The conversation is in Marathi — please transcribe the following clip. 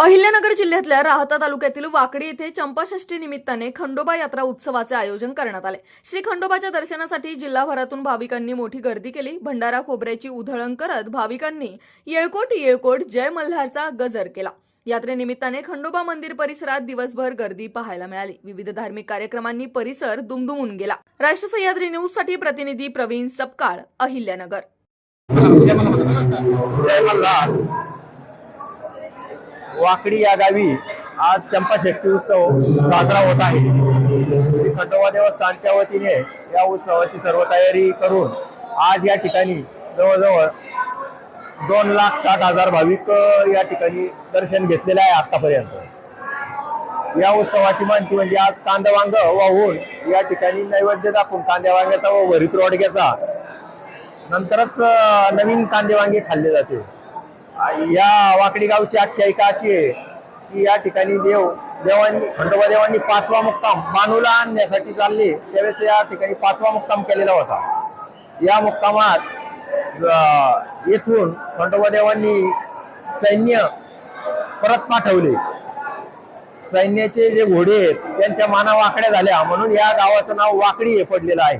अहिल्यानगर जिल्ह्यातल्या राहता तालुक्यातील वाकडी येथे चंपाषष्ठी निमित्ताने खंडोबा यात्रा उत्सवाचे आयोजन करण्यात आले. श्री खंडोबाच्या दर्शनासाठी जिल्हाभरातून भाविकांनी मोठी गर्दी केली. भंडारा खोबऱ्याची उधळण करत भाविकांनी येळकोट येळकोट जय मल्हारचा गजर केला. यात्रेनिमित्ताने खंडोबा मंदिर परिसरात दिवसभर गर्दी पाहायला मिळाली. विविध धार्मिक कार्यक्रमांनी परिसर दुमदुमून गेला. राष्ट्र सह्याद्री न्यूजसाठी प्रतिनिधी प्रवीण सपकाळ अहिल्यानगर. जय मल्हार. वाकडी या गावी आज चंपाषष्ठी उत्सव साजरा होत आहे. श्री खंडोबा देवस्थानच्या वतीने या उत्सवाची सर्व तयारी करून आज या ठिकाणी जवळजवळ दोन लाख साठ हजार भाविक या ठिकाणी दर्शन घेतलेले आहे आतापर्यंत. या उत्सवाची माहिती म्हणजे आज कांदा वांग वाहून या ठिकाणी नैवेद्य दाखवून कांद्या वांग्याचा व भरीत रोडग्याचा नंतरच नवीन कांदे वांगे खाल्ले जाते. या वाकडी गावची आख्यायिका अशी आहे की या ठिकाणी देव देवांनी खंडोबा देवांनी पाचवा मुक्काम मानूला आणण्यासाठी चालले. त्यावेळेस या ठिकाणी पाचवा मुक्काम केलेला होता. या मुक्कामात येथून खंडोबा देवांनी सैन्य परत पाठवले. सैन्याचे जे घोडे आहेत त्यांच्या माना वाकड्या झाल्या. म्हणून या गावाचं नाव वाकडी हे पडलेलं आहे.